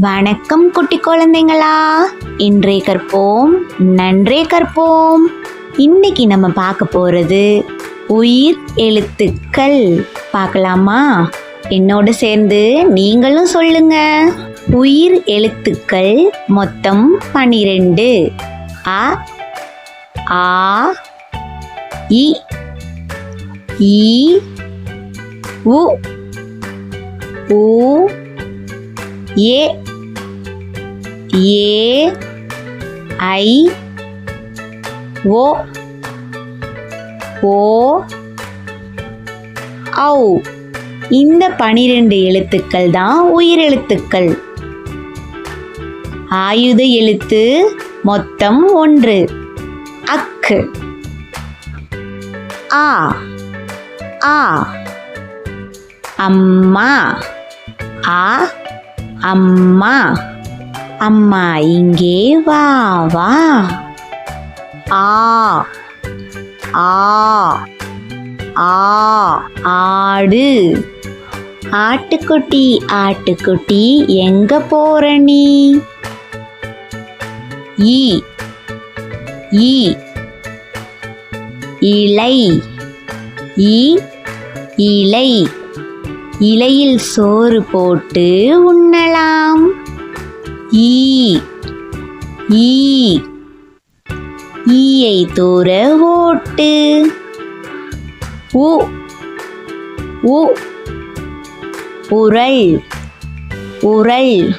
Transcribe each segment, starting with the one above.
வணக்கம் குட்டி குழந்தைங்களா. இன்றே கற்போம் நன்றே கற்போம். இன்னைக்கு நம்ம பார்க்க போறது உயிர் எழுத்துக்கள். பார்க்கலாமா? என்னோட சேர்ந்து நீங்களும் சொல்லுங்க. உயிர் எழுத்துக்கள் மொத்தம் பனிரெண்டு. அ ஆ இ ஈ உ ஊ ஏ ஏ ஐ ஓ ஓ ஔ. இந்த பனிரெண்டு எழுத்துக்கள் தான் உயிரெழுத்துக்கள். ஆயுத எழுத்து மொத்தம் ஒன்று. அக்கு. ஆ ஆ. அம்மா ஆ அம்மா அம்மா இங்கே வா வா. ஆ ஆ ஆ ஆடு. ஆட்டுக்குட்டி ஆட்டுக்குட்டி எங்க போற நீ? ஈ ஈ. இலை ஈ இலை. இலையில் சோறு போட்டு உண்ணலாம். ஈ ஈ ஈயை தூர ஓட்டு. உ உ உரல் உரல்.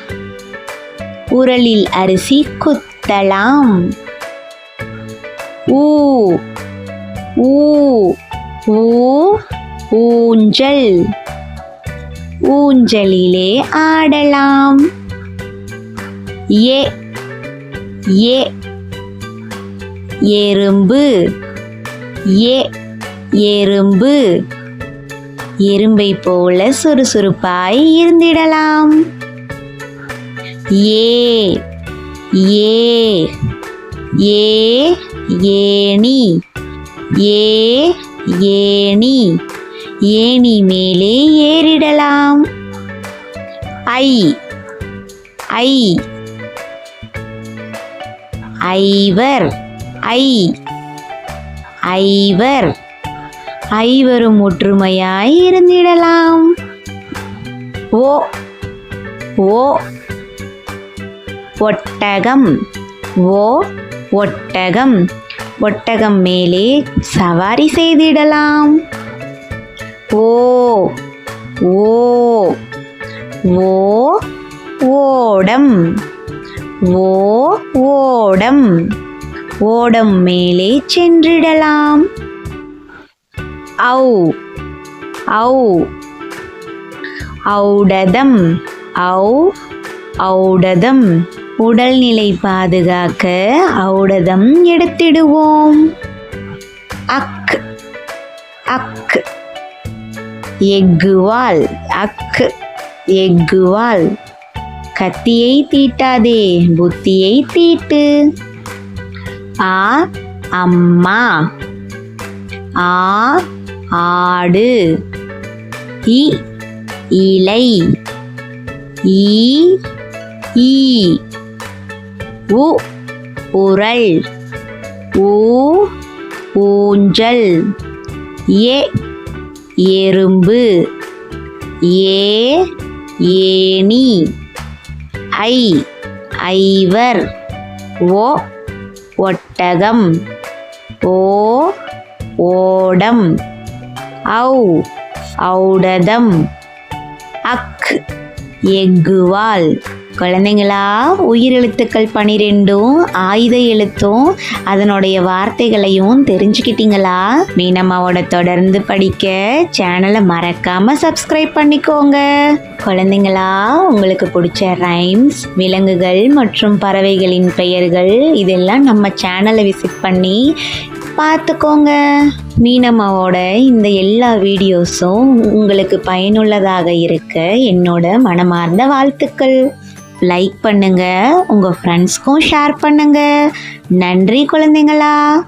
உரலில் அரிசி குத்தலாம். ஊ ஊ ஊ ஊஞ்சல். ஊஞ்சலிலே ஆடலாம். ஏ ஏ எறும்பு. ஏ எறும்பு. எறும்பை போல சுறுசுறுப்பாய் இருந்திடலாம். ஏ ஏ ஏ ஏணி. ஏ ஏணி. ஏணி மேலே ஏறிடலாம். ஐ ஐ ஐவர் ஐ ஐவர். ஐவரும் ஒற்றுமையாய் இருந்திடலாம். ஓ ஓ ஒட்டகம் ஓ ஒட்டகம். ஒட்டகம் மேலே சவாரி செய்திடலாம். ஓ ஓ ஓ ஓடம். ஓ ஓடம். ஓடம் மேலே சென்றிடலாம். ஔ ஔ ஔடதம் ஔ ஔடதம். உடல்நிலை பாதுகாக்க ஔடதம் எடுத்திடுவோம். அக் அக் எக்குவால் அக் எக்குவால் கத்தியை தீட்டாதே புத்தியை தீட்டு. ஆ அம்மா. ஆ ஆடு. இ இலை. ஈ ஈ. உ உரல். ஊ ஊஞ்சல். ஏ எறும்பு. ஏ ஏணி. ஐ ஐவர். ஓ ஒட்டகம். ஓ ஓடம். ஔ ஔடதம். அக் எக்குவால் குழந்தைங்களா உயிரெழுத்துக்கள் பனிரெண்டும் ஆயுத எழுத்தும் அதனுடைய வார்த்தைகளையும் தெரிஞ்சுக்கிட்டீங்களா? மீனம்மாவோட தொடர்ந்து படிக்க சேனலை மறக்காம சப்ஸ்கிரைப் பண்ணிக்கோங்க. குழந்தைங்களா உங்களுக்கு பிடிச்ச ரைம்ஸ் விலங்குகள் மற்றும் பறவைகளின் பெயர்கள் இதெல்லாம் நம்ம சேனலை விசிட் பண்ணி பார்த்துக்கோங்க. மீனம்மாவோட இந்த எல்லா வீடியோஸும் உங்களுக்கு பயனுள்ளதாக இருக்க என்னோட மனமார்ந்த வாழ்த்துக்கள். லைக் பண்ணுங்க உங்க ஃப்ரெண்ட்ஸ்க்கும் ஷேர் பண்ணுங்க. நன்றி குழந்தைங்களா.